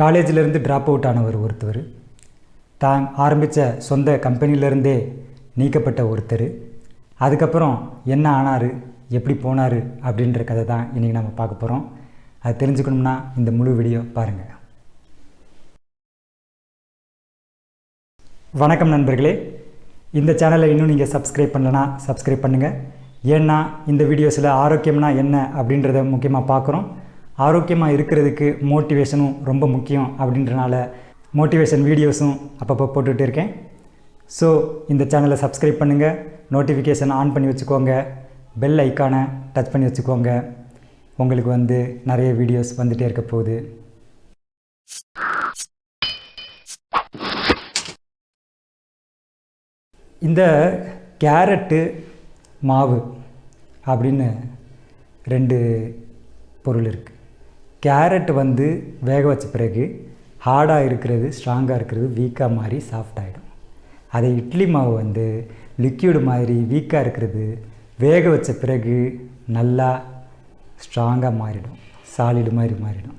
காலேஜிலேருந்து drop out ஆனவர் ஒருத்தர். தான் ஆரம்பித்த சொந்த கம்பெனிலேருந்தே நீக்கப்பட்ட ஒருத்தர். அதுக்கப்புறம் என்ன ஆனார் எப்படி போனார் அப்படின்ற கதை தான் இன்றைக்கி நம்ம பார்க்க போகிறோம் அது தெரிஞ்சுக்கணும்னா இந்த முழு வீடியோ பாருங்கள் வணக்கம் நண்பர்களே. இந்த சேனலை இன்னும் நீங்கள் சப்ஸ்கிரைப் பண்ணலனா சப்ஸ்கிரைப் பண்ணுங்கள் ஏன்னா இந்த வீடியோஸில் ஆரோக்கியம்னா என்ன அப்படின்றத முக்கியமாக பார்க்குறோம். ஆரோக்கியமாக இருக்கிறதுக்கு மோட்டிவேஷனும் ரொம்ப முக்கியம் அப்படின்றனால மோட்டிவேஷன் வீடியோஸும் அப்பப்போ போட்டுகிட்டு இருக்கேன். ஸோ இந்த சேனலை சப்ஸ்கிரைப் பண்ணுங்கள் நோட்டிஃபிகேஷன் ஆன் பண்ணி வச்சுக்கோங்க. பெல் ஐக்கானை டச் பண்ணி வச்சுக்கோங்க. உங்களுக்கு வந்து நிறைய வீடியோஸ் வந்துகிட்டே இருக்க போகுது. இந்த கேரட்டு மாவு அப்படின்னு ரெண்டு பொருள் இருக்குது கேரட் வந்து வேக வச்ச பிறகு ஹார்டாக இருக்கிறது ஸ்ட்ராங்காக இருக்கிறது வீக்காக மாதிரி சாஃப்ட் ஆகிடும் அதே இட்லி மாவு வந்து லிக்யூடு மாதிரி வீக்காக இருக்கிறது வேக வச்ச பிறகு நல்லா ஸ்ட்ராங்காக மாறிடும் சாலிடு மாதிரி மாறிடும்.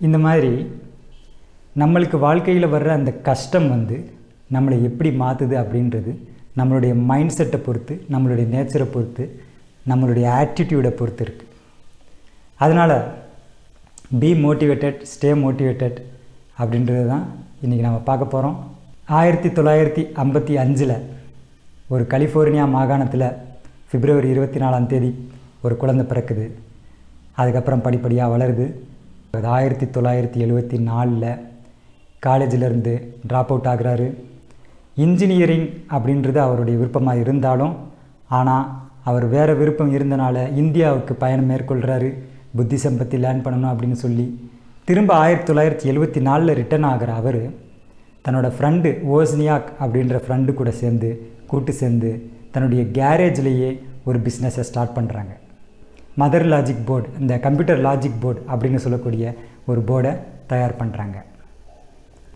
இந்த மாதிரி நம்மளுக்கு வாழ்க்கையில் வர்ற அந்த கஷ்டம் வந்து நம்மளை எப்படி மாற்றுது அப்படின்றது நம்மளுடைய மைண்ட் செட்டை பொறுத்து நம்மளுடைய நேச்சரை பொறுத்து நம்மளுடைய ஆட்டிடியூடை பொறுத்து இருக்குது அதனால் பி மோட்டிவேட்டட் ஸ்டே மோட்டிவேட்டட் அப்படின்றது தான் இன்றைக்கி நம்ம பார்க்க போகிறோம் ஆயிரத்தி தொள்ளாயிரத்தி ஐம்பத்தி அஞ்சில் ஒரு கலிஃபோர்னியா மாகாணத்தில் பிப்ரவரி இருபத்தி நாலாம் தேதி ஒரு குழந்தை பிறக்குது. அதுக்கப்புறம் படிப்படியாக வளருது. அது ஆயிரத்தி தொள்ளாயிரத்தி எழுபத்தி நாலில் காலேஜிலேருந்து ட்ராப் அவுட் ஆகுறாரு. இன்ஜினியரிங் அப்படின்றது அவருடைய விருப்பமாக இருந்தாலும் ஆனால் அவர் வேறு விருப்பம் இருந்தனால இந்தியாவுக்கு பயணம் மேற்கொள்கிறாரு புத்தி சம்பத்தி லேர்ன் பண்ணணும் அப்படின்னு சொல்லி திரும்ப ஆயிரத்தி தொள்ளாயிரத்தி எழுபத்தி நாலில் ரிட்டர்ன் ஆகிற அவர் தன்னோட ஃப்ரெண்டு ஓஸ்னியாக் அப்படின்ற ஃப்ரெண்டு கூட சேர்ந்து கூட்டு சேர்ந்து தன்னுடைய கேரேஜ்லேயே ஒரு பிஸ்னஸை ஸ்டார்ட் பண்ணுறாங்க மதர் லாஜிக் போர்டு இந்த கம்ப்யூட்டர் லாஜிக் போர்டு அப்படின்னு சொல்லக்கூடிய ஒரு போர்டை தயார் பண்ணுறாங்க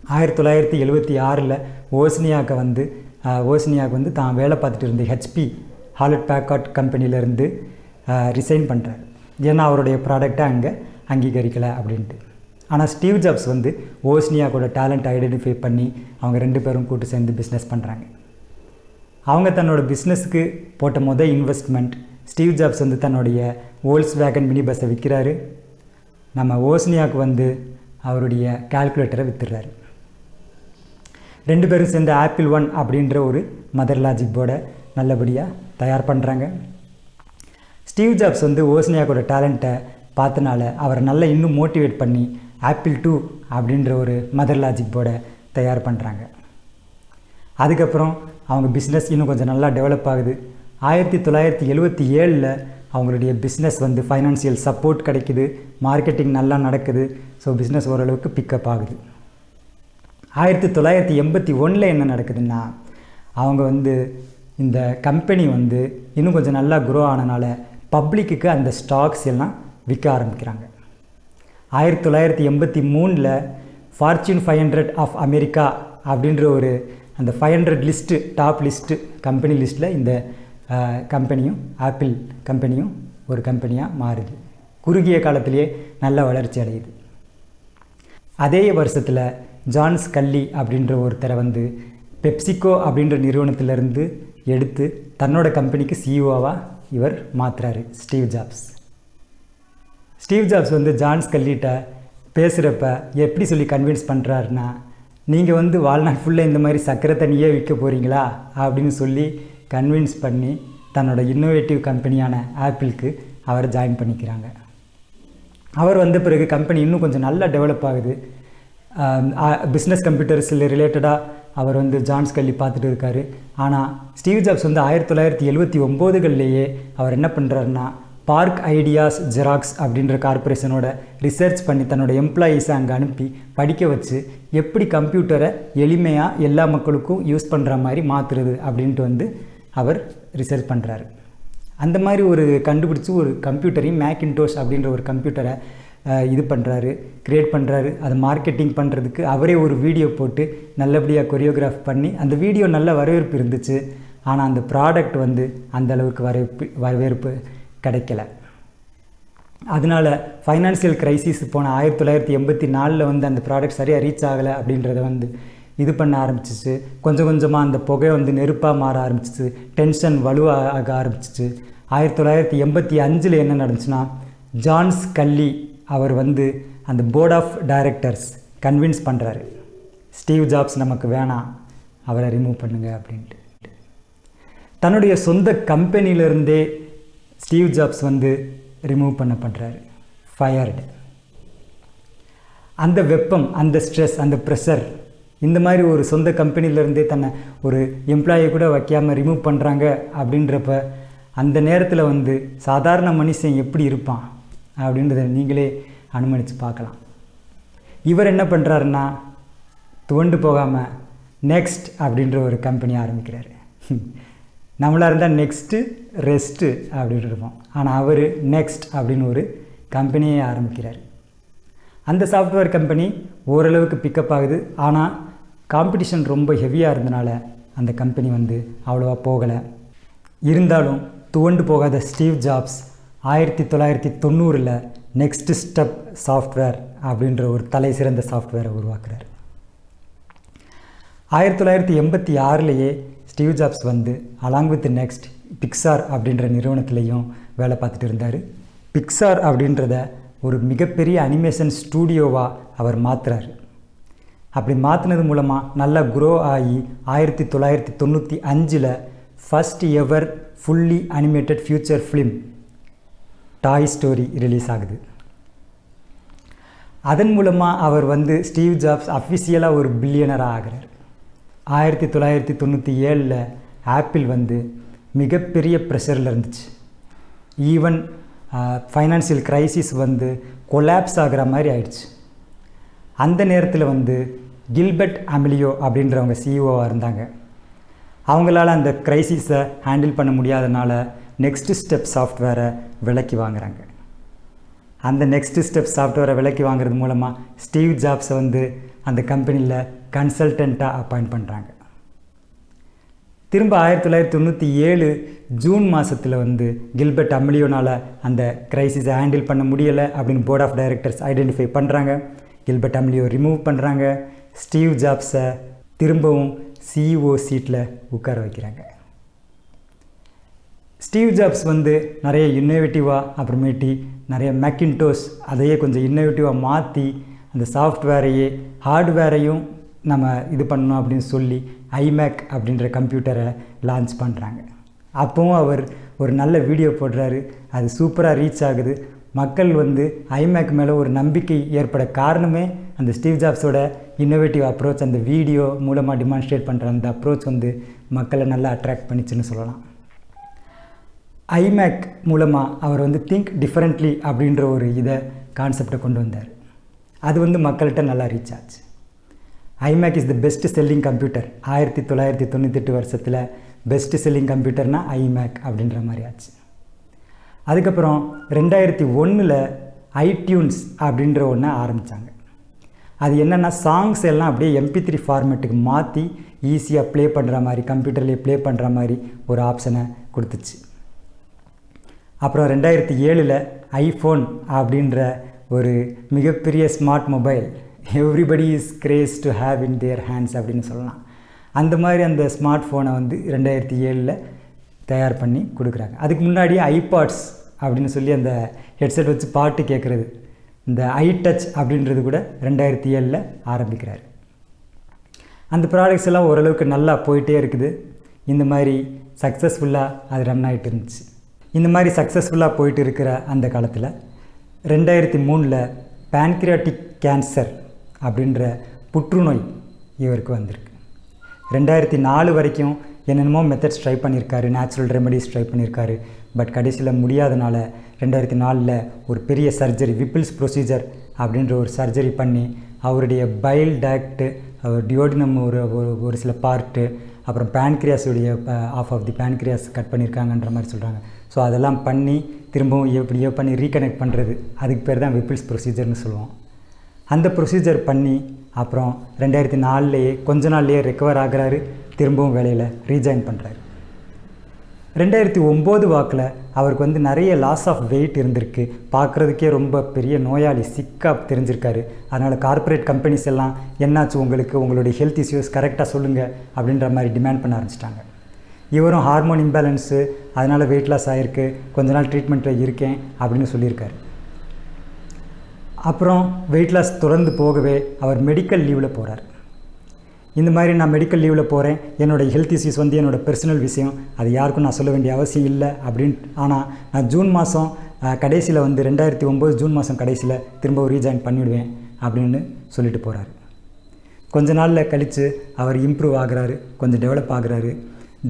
ஆயிரத்தி தொள்ளாயிரத்தி எழுபத்தி ஆறில் ஓஸ்னியாக்கை வந்து ஓஸ்னியாக் வந்து தான் வேலை பார்த்துட்டு இருந்த ஹெச்பி ஹாலட் பேக்காட் கம்பெனியிலேருந்து ரிசைன் பண்ணுறாரு ஏன்னா அவருடைய ப்ராடக்டை அங்கே அங்கீகரிக்கலை அப்படின்ட்டு. ஆனால் ஸ்டீவ் ஜாப்ஸ் வந்து ஓஸ்னியாக்கோட டேலண்ட் ஐடென்டிஃபை பண்ணி அவங்க ரெண்டு பேரும் கூட்டு சேர்ந்து பிஸ்னஸ் பண்ணுறாங்க அவங்க தன்னோட பிஸ்னஸுக்கு போட்ட மொதல் இன்வெஸ்ட்மெண்ட் ஸ்டீவ் ஜாப்ஸ் வந்து தன்னுடைய ஓல்ஸ் வேகன் மினி பஸ்ஸை விற்கிறாரு நம்ம ஓஸ்னியாவுக்கு வந்து அவருடைய கால்குலேட்டரை விற்றுறாரு ரெண்டு பேரும் சேர்ந்து ஆப்பிள் ஒன் அப்படின்ற ஒரு மதர் லாஜிக் போர்டை நல்லபடியாக தயார் பண்ணுறாங்க ஸ்டீவ் ஜாப்ஸ் வந்து ஓசனியாக்கோட டேலண்ட்டை பார்த்தனால அவரை நல்லா இன்னும் மோட்டிவேட் பண்ணி ஆப்பிள் டூ அப்படின்ற ஒரு மதர் லாஜிக் போர்டை தயார் பண்ணுறாங்க அதுக்கப்புறம் அவங்க பிஸ்னஸ் இன்னும் கொஞ்சம் நல்லா டெவலப் ஆகுது. ஆயிரத்தி தொள்ளாயிரத்தி எழுபத்தி ஏழில் அவங்களுடைய பிஸ்னஸ் வந்து ஃபைனான்சியல் சப்போர்ட் கிடைக்குது. மார்க்கெட்டிங் நல்லா நடக்குது. ஸோ பிஸ்னஸ் ஓரளவுக்கு பிக்கப் ஆகுது. ஆயிரத்தி தொள்ளாயிரத்தி எண்பத்தி ஒன்றில் என்ன நடக்குதுன்னா அவங்க வந்து இந்த கம்பெனி வந்து இன்னும் கொஞ்சம் நல்லா குரோ ஆனனால பப்ளிக்குக்கு அந்த ஸ்டாக்ஸ் எல்லாம் விற்க ஆரம்பிக்கிறாங்க. ஆயிரத்தி தொள்ளாயிரத்தி எண்பத்தி மூணில் Fortune five hundred of America அப்படின்ற ஒரு அந்த five hundred list top list company லிஸ்ட்டில் இந்த கம்பெனியும் ஆப்பிள் கம்பெனியும் ஒரு கம்பெனியாக மாறுது. குறுகிய காலத்திலேயே நல்ல வளர்ச்சி அடையுது. அதே வருஷத்தில் ஜான்ஸ் கல்லி அப்படின்ற ஒருத்தரை வந்து பெப்சிகோ அப்படின்ற நிறுவனத்திலேருந்து எடுத்து தன்னோட கம்பெனிக்கு சிஇஓவாக இவர் மாற்றுறாரு ஸ்டீவ் ஜாப்ஸ். ஸ்டீவ் ஜாப்ஸ் வந்து ஜான்ஸ் கல்லிட்ட பேசுகிறப்ப எப்படி சொல்லி கன்வின்ஸ் பண்ணுறாருன்னா நீங்கள் வந்து வாழ்நாள் ஃபுல்லாக இந்த மாதிரி சக்கரை தண்ணியே விற்க போகிறீங்களா அப்படின்னு சொல்லி கன்வின்ஸ் பண்ணி தன்னோட இன்னோவேட்டிவ் கம்பெனியான ஆப்பிளுக்கு அவர் ஜாயின் பண்ணிக்கிறாங்க. அவர் வந்த பிறகு கம்பெனி இன்னும் கொஞ்சம் நல்லா டெவலப் ஆகுது. பிஸ்னஸ் கம்ப்யூட்டர்ஸில் ரிலேட்டடாக அவர் வந்து ஜான்ஸ் கல்லி பார்த்துட்டு இருக்காரு. ஆனால் ஸ்டீவ் ஜாப்ஸ் வந்து ஆயிரத்தி தொள்ளாயிரத்தி எழுபத்தி ஒம்போதுகள்லேயே அவர் என்ன பண்ணுறாருன்னா பார்க் ஐடியாஸ் ஜெராக்ஸ் அப்படின்ற கார்பரேஷனோட ரிசர்ச் பண்ணி தன்னோட எம்ப்ளாயீஸை அங்கே அனுப்பி படிக்க வச்சு எப்படி கம்ப்யூட்டரை எளிமையாக எல்லா மக்களுக்கும் யூஸ் பண்ணுற மாதிரி மாற்றுறது அப்படின்ட்டு வந்து அவர் ரிசர்ச் பண்ணுறாரு அந்த மாதிரி ஒரு கண்டுபிடிச்சி ஒரு கம்ப்யூட்டரையும் மேக்கின்டோஷ் அப்படின்ற ஒரு கம்ப்யூட்டரை இது பண்ணுறாரு க்ரியேட் பண்ணுறாரு அதை மார்க்கெட்டிங் பண்ணுறதுக்கு அவரே ஒரு வீடியோ போட்டு நல்லபடியாக கொரியோகிராஃப் பண்ணி அந்த வீடியோ நல்ல வரவேற்பு இருந்துச்சு. ஆனால் அந்த ப்ராடக்ட் வந்து அந்த அளவுக்கு வரவேற்பு வரவேற்பு கிடைக்கல. அதனால் ஃபைனான்சியல் கிரைசிஸ் போன ஆயிரத்தி தொள்ளாயிரத்தி எண்பத்தி நாலில் வந்து அந்த ப்ராடக்ட் சரியாக ரீச் ஆகலை அப்படின்றத வந்து இது பண்ண ஆரம்பிச்சிச்சு. கொஞ்சம் கொஞ்சமாக அந்த புகை வந்து நெருப்பாக மாற ஆரம்பிச்சிச்சு. டென்ஷன் வலுவாக ஆரம்பிச்சிச்சு. ஆயிரத்தி தொள்ளாயிரத்தி எண்பத்தி அஞ்சில் என்ன நடந்துச்சுன்னா ஜான்ஸ் கல்லி அவர் வந்து அந்த போர்ட் ஆஃப் டைரக்டர்ஸ் கன்வின்ஸ் பண்ணுறாரு ஸ்டீவ் ஜாப்ஸ் நமக்கு வேணாம் அவரை ரிமூவ் பண்ணுங்க அப்படின்ட்டு. தன்னுடைய சொந்த கம்பெனியிலிருந்தே ஸ்டீவ் ஜாப்ஸ் வந்து ரிமூவ் பண்ண பண்ணுறாரு ஃபயர்டு அந்த வெப்பம் அந்த ஸ்ட்ரெஸ் அந்த ப்ரெஷர் இந்த மாதிரி ஒரு சொந்த கம்பெனியிலேருந்தே தன்னை ஒரு எம்ப்ளாயை கூட வைக்காமல் ரிமூவ் பண்ணுறாங்க அப்படின்றப்ப அந்த நேரத்தில் வந்து சாதாரண மனுஷன் எப்படி இருப்பான்? அப்படின்றத நீங்களே அனுமதித்து பார்க்கலாம். இவர் என்ன பண்ணுறாருன்னா துவண்டு போகாமல் நெக்ஸ்ட் அப்படின்ற ஒரு கம்பெனி ஆரம்பிக்கிறாரு. நம்மளாக இருந்தால் நெக்ஸ்ட்டு ரெஸ்ட்டு அப்படின்னு இருப்போம். ஆனால் அவர் நெக்ஸ்ட் அப்படின்னு ஒரு கம்பெனியை ஆரம்பிக்கிறார். அந்த சாஃப்ட்வேர் கம்பெனி ஓரளவுக்கு பிக்கப் ஆகுது. ஆனால் காம்படிஷன் ரொம்ப ஹெவியாக இருந்தனால அந்த கம்பெனி வந்து அவ்வளோவா போகலை. இருந்தாலும் துவண்டு போகாத ஸ்டீவ் ஜாப்ஸ் ஆயிரத்தி தொள்ளாயிரத்தி தொண்ணூறில் நெக்ஸ்ட் ஸ்டெப் சாஃப்ட்வேர் அப்படின்ற ஒரு தலை சிறந்த சாஃப்ட்வேரை உருவாக்குறார். ஆயிரத்தி தொள்ளாயிரத்தி எண்பத்தி ஆறுலேயே ஸ்டீவ் ஜாப்ஸ் வந்து அலாங் வித் நெக்ஸ்ட் பிக்சார் அப்படின்ற நிறுவனத்துலேயும் வேலை பார்த்துட்டு இருந்தார். பிக்சார் அப்படின்றத ஒரு மிகப்பெரிய அனிமேஷன் ஸ்டூடியோவாக அவர் மாற்றுறாரு அப்படி மாற்றினது மூலமாக நல்லா குரோ ஆகி ஆயிரத்தி தொள்ளாயிரத்தி தொண்ணூற்றி அஞ்சில் first ever fully animated future film Toy Story release ஆகுது. அதன் மூலமாக அவர் வந்து ஸ்டீவ் ஜாப்ஸ் அஃபிஷியலாக ஒரு பில்லியனராக ஆகிறார். ஆயிரத்தி தொள்ளாயிரத்தி தொண்ணூற்றி ஏழில் ஆப்பிள் வந்து மிகப்பெரிய ப்ரெஷரில் இருந்துச்சு. ஈவன் ஃபைனான்சியல் க்ரைசிஸ் வந்து கொலாப்ஸ் ஆகிற மாதிரி ஆயிடுச்சு. அந்த நேரத்தில் வந்து கில்பர்ட் அமிலியோ அப்படின்றவங்க சிஇஓவாக இருந்தாங்க. அவங்களால அந்த க்ரைசிஸை ஹேண்டில் பண்ண முடியாதனால நெக்ஸ்ட் ஸ்டெப் சாஃப்ட்வேரை விலக்கி வாங்குறாங்க. அந்த நெக்ஸ்ட் ஸ்டெப் சாஃப்ட்வேரை விலக்கி வாங்குறது மூலமாக ஸ்டீவ் ஜாப்ஸை வந்து அந்த கம்பெனியில் கன்சல்டண்ட்டாக அப்பாயிண்ட் பண்ணுறாங்க திரும்ப ஆயிரத்தி தொள்ளாயிரத்தி தொண்ணூற்றி ஏழு ஜூன் மாதத்தில் வந்து கில்பர்ட் அம்லியோனால் அந்த க்ரைசிஸை ஹேண்டில் பண்ண முடியலை அப்படின்னு போர்ட் ஆஃப் டைரக்டர்ஸ் ஐடென்டிஃபை பண்ணுறாங்க கில்பர்ட் அம்லியோ ரிமூவ் பண்ணுறாங்க ஸ்டீவ் ஜாப்ஸை திரும்பவும் சிஇஓ சீட்டில் உட்கார வைக்கிறாங்க. ஸ்டீவ் ஜாப்ஸ் வந்து நிறைய இன்னோவேட்டிவாக அப்புறமேட்டி நிறைய மேக்கின்டோஸ் அதையே கொஞ்சம் இன்னோவேட்டிவாக மாற்றி அந்த சாஃப்ட்வேரையே ஹார்ட்வேரையும் நம்ம இது பண்ணணும் அப்படின்னு சொல்லி ஐமேக் அப்படின்ற கம்ப்யூட்டரை லான்ச் பண்ணுறாங்க அப்போவும் அவர் ஒரு நல்ல வீடியோ போடுறாரு. அது சூப்பராக ரீச் ஆகுது. மக்கள் வந்து ஐமேக் மேலே ஒரு நம்பிக்கை ஏற்பட காரணமே அந்த ஸ்டீவ் ஜாப்ஸோட இன்னோவேட்டிவ் அப்ரோச் அந்த வீடியோ மூலமாக டிமான்ஸ்ட்ரேட் பண்ணுற அந்த அப்ரோச் வந்து மக்களை நல்லா அட்ராக்ட் பண்ணிச்சுன்னு சொல்லலாம். ஐமேக் மூலமாக அவர் வந்து திங்க் டிஃப்ரெண்ட்லி அப்படின்ற ஒரு இதை கான்செப்டை கொண்டு வந்தார். அது வந்து மக்கள்கிட்ட நல்லா ரீச் ஆச்சு. IMac is the best selling computer ஆயிரத்தி தொள்ளாயிரத்தி தொண்ணூத்தெட்டு வருஷத்தில் பெஸ்ட் செல்லிங் கம்ப்யூட்டர்னால் ஐமேக் அப்படின்ற மாதிரி ஆச்சு. அதுக்கப்புறம் ரெண்டாயிரத்தி ஒன்றில் ஐடியூன்ஸ் அப்படின்ற ஒன்றை ஆரம்பித்தாங்க அது என்னென்னா சாங்ஸ் எல்லாம் அப்படியே எம்பி த்ரீ ஃபார்மேட்டுக்கு மாற்றி ஈஸியாக ப்ளே பண்ணுற மாதிரி கம்ப்யூட்டர்லேயே ப்ளே பண்ணுற மாதிரி ஒரு ஆப்ஷனை கொடுத்துச்சு. அப்புறம் ரெண்டாயிரத்தி ஏழில் ஐஃபோன் அப்படின்ற ஒரு மிகப்பெரிய smart mobile everybody is craze to have in their hands அப்படின்னு சொல்லலாம். அந்த மாதிரி அந்த ஸ்மார்ட் ஃபோனை வந்து ரெண்டாயிரத்தி ஏழில் தயார் பண்ணி கொடுக்குறாங்க. அதுக்கு முன்னாடி ஐபாட்ஸ் அப்படின்னு சொல்லி அந்த ஹெட்செட் வச்சு பாட்டு கேட்குறது இந்த ஐ டச் அப்படின்றது கூட ரெண்டாயிரத்தி ஏழில் ஆரம்பிக்கிறார். அந்த ப்ராடக்ட்ஸ் எல்லாம் ஓரளவுக்கு நல்லா போயிட்டே இருக்குது. இந்த மாதிரி சக்ஸஸ்ஃபுல்லாக அது ரன் ஆகிட்டு இருந்துச்சு. இந்த மாதிரி சக்ஸஸ்ஃபுல்லாக போயிட்டு இருக்கிற அந்த காலத்தில் ரெண்டாயிரத்தி மூணில் பேன்க்ரியாட்டிக் கேன்சர் அப்படின்ற புற்றுநோய் இவருக்கு வந்திருக்கு. ரெண்டாயிரத்தி நாலு வரைக்கும் என்னென்னமோ மெத்தட்ஸ் ட்ரை பண்ணியிருக்காரு நேச்சுரல் ரெமெடிஸ் ட்ரை பண்ணியிருக்காரு. பட் கடைசியில் முடியாதனால ரெண்டாயிரத்தி நாலில் ஒரு பெரிய சர்ஜரி விப்பிள்ஸ் ப்ரொசீஜர் அப்படின்ற ஒரு சர்ஜரி பண்ணி அவருடைய பைல் டேக்ட்டு அவர் டியோடினம் ஒரு ஒரு- ஒரு சில பார்ட்டு அப்புறம் பேன்க்ரியாஸுடைய of of the pancreas cut பண்ணியிருக்காங்கன்ற மாதிரி சொல்கிறாங்க ஸோ அதெல்லாம் பண்ணி திரும்பவும் எப்படியோ பண்ணி ரீகனெக்ட் பண்ணுறது அதுக்கு பேர் தான் விப்பிள்ஸ் ப்ரொசீஜர்னு சொல்லுவோம். அந்த ப்ரொசீஜர் பண்ணி அப்புறம் ரெண்டாயிரத்தி நாலுலேயே கொஞ்ச நாள்லேயே ரெக்கவர் ஆகிறாரு. திரும்பவும் வேலையில் ரீஜாயின் பண்ணுறாரு ரெண்டாயிரத்தி ஒம்பது வாக்கில் அவருக்கு வந்து நிறைய லாஸ் ஆஃப் வெயிட் இருந்திருக்கு. பார்க்குறதுக்கே ரொம்ப பெரிய நோயாளி சிக்காக தெரிஞ்சிருக்காரு. அதனால் கார்ப்பரேட் கம்பெனிஸ் எல்லாம் என்னாச்சு உங்களுக்கு? உங்களுடைய ஹெல்த் இஷ்யூஸ் கரெக்டாக சொல்லுங்கள் அப்படின்ற மாதிரி டிமாண்ட் பண்ண ஆரம்பிச்சிட்டாங்க. இவரும் ஹார்மோன் இம்பேலன்ஸு அதனால் வெயிட் லாஸ் ஆகிருக்கு கொஞ்ச நாள் ட்ரீட்மெண்ட்டில் இருக்கேன் அப்படின்னு சொல்லியிருக்காரு. அப்புறம் வெயிட் லாஸ் தொடர்ந்து போகவே அவர் மெடிக்கல் லீவில் போகிறார் இந்த மாதிரி நான் மெடிக்கல் லீவில் போகிறேன் என்னோடய ஹெல்த் இஷ்யூஸ் வந்து என்னோடய பர்சனல் விஷயம் அது யாருக்கும் நான் சொல்ல வேண்டிய அவசியம் இல்லை அப்படின்ட்டு ஆனால் நான் ஜூன் மாதம் கடைசியில் வந்து ரெண்டாயிரத்தி ஒம்பது ஜூன் மாதம் கடைசியில் திரும்ப ரீஜாயின் பண்ணிவிடுவேன் அப்படின்னு சொல்லிட்டு போகிறாரு கொஞ்ச நாளில் கழித்து அவர் இம்ப்ரூவ் ஆகிறாரு கொஞ்சம் டெவலப் ஆகுறாரு.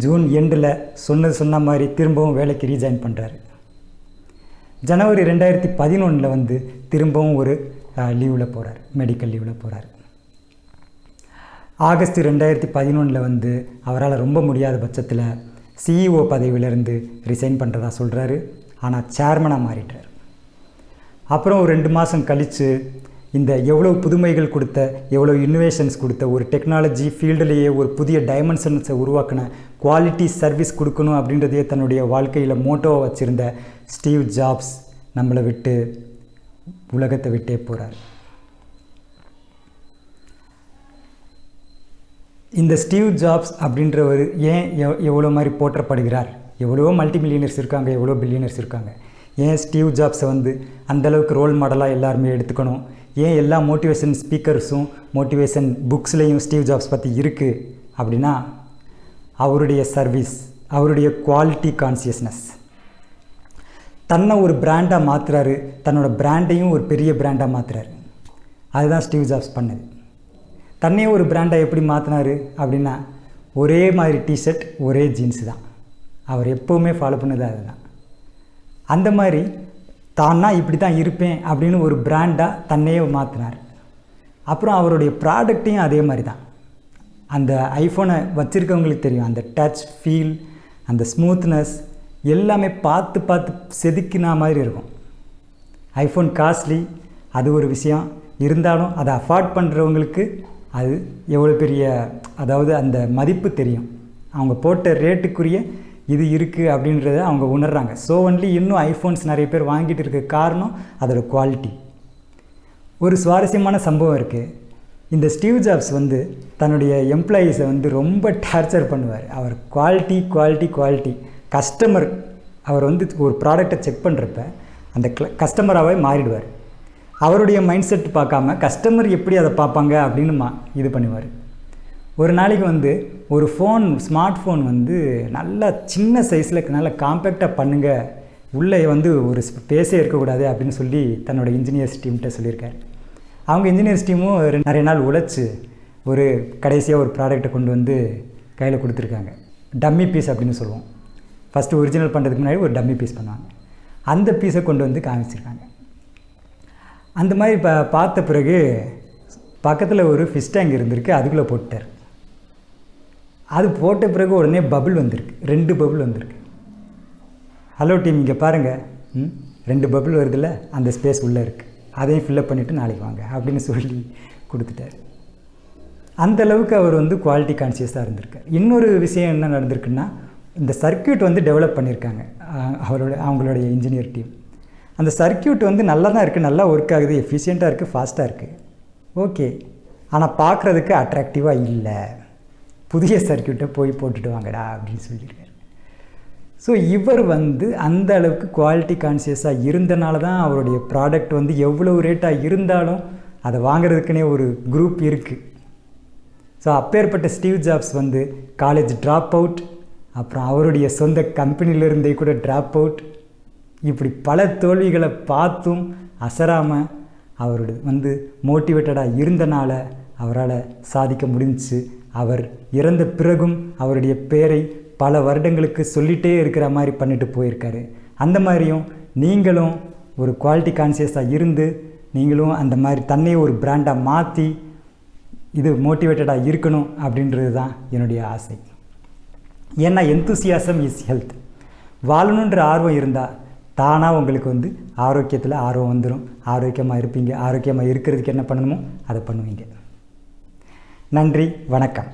ஜூன் எண்டில் சொன்னது சொன்ன மாதிரி திரும்பவும் வேலைக்கு ரீஜாயின் பண்ணுறாரு ஜனவரி ரெண்டாயிரத்தி பதினொன்றில் வந்து திரும்பவும் ஒரு லீவில் போகிறார் மெடிக்கல் லீவில் போகிறார் ஆகஸ்ட் ரெண்டாயிரத்தி பதினொன்றில் வந்து அவரால் ரொம்ப முடியாத பட்சத்தில் சிஇஓ பதவியிலேருந்து ரிசைன் பண்ணுறதா சொல்கிறாரு ஆனால் சேர்மனாக மாறிட்டார். அப்புறம் ஒரு ரெண்டு மாதம் கழித்து இந்த எவ்வளோ புதுமைகள் கொடுத்த எவ்வளோ இன்னோவேஷன்ஸ் கொடுத்த ஒரு டெக்னாலஜி ஃபீல்டுலேயே ஒரு புதிய டைமென்ஷன்ஸை உருவாக்கின குவாலிட்டி சர்வீஸ் கொடுக்கணும் அப்படின்றதையே தன்னுடைய வாழ்க்கையில் மோட்டோவை வச்சுருந்த ஸ்டீவ் ஜாப்ஸ் நம்மளை விட்டு உலகத்தை விட்டே போகிறார் இந்த ஸ்டீவ் ஜாப்ஸ் அப்படின்றவர் ஏன் எவ் எவ்வளோ மாதிரி போற்றப்படுகிறார்? எவ்வளோ மல்டி மில்லியனர்ஸ் இருக்காங்க எவ்வளோ பில்லியனர்ஸ் இருக்காங்க. ஏன் ஸ்டீவ் ஜாப்ஸை வந்து அந்தளவுக்கு ரோல் மாடலாக எல்லாருமே எடுத்துக்கணும்? ஏன் எல்லா மோட்டிவேஷன் ஸ்பீக்கர்ஸும் மோட்டிவேஷன் புக்ஸ்லேயும் ஸ்டீவ் ஜாப்ஸ் பற்றி இருக்குது அப்படின்னா அவருடைய சர்வீஸ் அவருடைய குவாலிட்டி கான்சியஸ்னஸ் தன்னை ஒரு பிராண்டாக மாற்றுறாரு தன்னோட பிராண்டையும் ஒரு பெரிய பிராண்டாக மாற்றுறாரு அதுதான் ஸ்டீவ் ஜாப்ஸ் பண்ணது. தன்னையே ஒரு பிராண்டாக எப்படி மாற்றினார் அப்படின்னா ஒரே மாதிரி டிஷர்ட் ஒரே ஜீன்ஸ் தான். அவர் எப்போவுமே ஃபாலோ பண்ணது அதுதான். அந்த மாதிரி தான்னா இப்படி தான் இருப்பேன் அப்படின்னு ஒரு பிராண்டாக தன்னையே மாற்றினார் அப்புறம் அவருடைய ப்ராடக்ட்டையும் அதே மாதிரி தான் அந்த ஐஃபோனை வச்சுருக்கவங்களுக்கு தெரியும். அந்த டச் ஃபீல் அந்த ஸ்மூத்னஸ் எல்லாமே பார்த்து பார்த்து செதுக்கினா மாதிரி இருக்கும். ஐஃபோன் காஸ்ட்லி அது ஒரு விஷயம். இருந்தாலும் அதை அஃபோர்ட் பண்ணுறவங்களுக்கு அது எவ்வளோ பெரிய அதாவது அந்த மதிப்பு தெரியும். அவங்க போட்ட ரேட்டுக்குரிய இது இருக்குது அப்படின்றத அவங்க உணர்கிறாங்க ஸோ ஒன்லி இன்னும் ஐஃபோன்ஸ் நிறைய பேர் வாங்கிட்டு இருக்க காரணம் அதோடய குவாலிட்டி ஒரு சுவாரஸ்யமான சம்பவம் இருக்குது இந்த ஸ்டீவ் ஜாப்ஸ் வந்து தன்னுடைய எம்ப்ளாயீஸை வந்து ரொம்ப டார்ச்சர் பண்ணுவார். அவர் குவாலிட்டி குவாலிட்டி குவாலிட்டி கஸ்டமர் அவர் வந்து ஒரு ப்ராடக்டை செக் பண்ணுறப்ப அந்த கஸ்டமராகவே மாறிடுவார். அவருடைய மைண்ட் செட் பார்க்காம கஸ்டமர் எப்படி அதை பார்ப்பாங்க அப்படின்னு மா இது பண்ணுவார். ஒரு நாளைக்கு வந்து ஒரு ஃபோன் ஸ்மார்ட் ஃபோன் வந்து நல்லா சின்ன சைஸில் நல்லா காம்பேக்டாக பண்ணுங்கள் உள்ளே வந்து ஒரு ஸ்பேஸே இருக்கக்கூடாது அப்படின்னு சொல்லி தன்னோட இன்ஜினியர்ஸ் டீம்கிட்ட சொல்லியிருக்காரு. அவங்க இன்ஜினியர்ஸ் டீமும் நிறைய நாள் உழைச்சி ஒரு கடைசியாக ஒரு ப்ராடக்டை கொண்டு வந்து கையில் கொடுத்துருக்காங்க. டம்மி பீஸ் அப்படின்னு சொல்லுவோம். ஃபஸ்ட்டு ஒரிஜினல் பண்ணுறதுக்கு முன்னாடி ஒரு டம்மி பீஸ் பண்ணுவாங்க. அந்த பீஸை கொண்டு வந்து காமிச்சிருக்காங்க. அந்த மாதிரி இப்போ பார்த்த பிறகு பக்கத்தில் ஒரு ஃபிஷ் டேங்க் இருந்திருக்கு. அதுக்குள்ளே போட்டார் அது போட்ட பிறகு உடனே பபுள் வந்திருக்கு. ரெண்டு பபுள் வந்திருக்கு. ஹலோ டீம் இங்கே பாருங்கள் ம் ரெண்டு பபுள் வருதில்ல அந்த ஸ்பேஸ் உள்ளே இருக்குது அதையும் ஃபில்லப் பண்ணிவிட்டு நாளைக்கு வாங்க அப்படின்னு சொல்லி கொடுத்துட்டார். அந்தளவுக்கு அவர் வந்து குவாலிட்டி கான்சியஸாக இருந்திருக்கார். இன்னொரு விஷயம் என்ன நடந்திருக்குன்னா இந்த சர்க்கியூட் வந்து டெவலப் பண்ணியிருக்காங்க அவரோட அவங்களுடைய இன்ஜினியர் டீம் அந்த சர்க்கியூட் வந்து நல்லா தான் இருக்குது நல்லா ஒர்க் ஆகுது எஃபிஷியண்ட்டாக இருக்குது ஃபாஸ்ட்டாக இருக்குது ஓகே ஆனால் பார்க்குறதுக்கு அட்ராக்டிவாக இல்லை. புதிய சர்க்கியூட்டை போய் போட்டுட்டு வாங்கடா அப்படின்னு சொல்லியிருக்காரு. ஸோ இவர் வந்து அந்த அளவுக்கு குவாலிட்டி கான்சியஸாக இருந்தனால தான் அவருடைய ப்ராடக்ட் வந்து எவ்வளோ ரேட்டாக இருந்தாலும் அதை வாங்குறதுக்குனே ஒரு குரூப் இருக்குது ஸோ அப்பேற்பட்ட ஸ்டீவ் ஜாப்ஸ் வந்து காலேஜ் ட்ராப் அவுட் அப்புறம் அவருடைய சொந்த கம்பெனியிலிருந்தே கூட ட்ராப் அவுட் இப்படி பல தோல்விகளை பார்த்தும் அசராமல் அவரோட வந்து மோட்டிவேட்டடாக இருந்தனால அவரால் சாதிக்க முடிஞ்சிச்சு. அவர் இறந்த பிறகும் அவருடைய பேரை பல வருடங்களுக்கு சொல்லிகிட்டே இருக்கிற மாதிரி பண்ணிட்டு போயிருக்காரு. அந்த மாதிரியும் நீங்களும் ஒரு குவாலிட்டி கான்சியஸாக இருந்து நீங்களும் அந்த மாதிரி தன்னையே ஒரு பிராண்டாக மாற்றி இது மோட்டிவேட்டடாக இருக்கணும் அப்படின்றது தான் என்னுடைய ஆசை. ஏன்னா எந்தூசியாசம் இஸ் ஹெல்த் வாழணுன்ற ஆர்வம் இருந்தால் தானாக உங்களுக்கு வந்து ஆரோக்கியத்தில் ஆர்வம் வந்துடும் ஆரோக்கியமாக இருப்பீங்க. ஆரோக்கியமாக இருக்கிறதுக்கு என்ன பண்ணணுமோ அதை பண்ணுவீங்க. நன்றி வணக்கம்.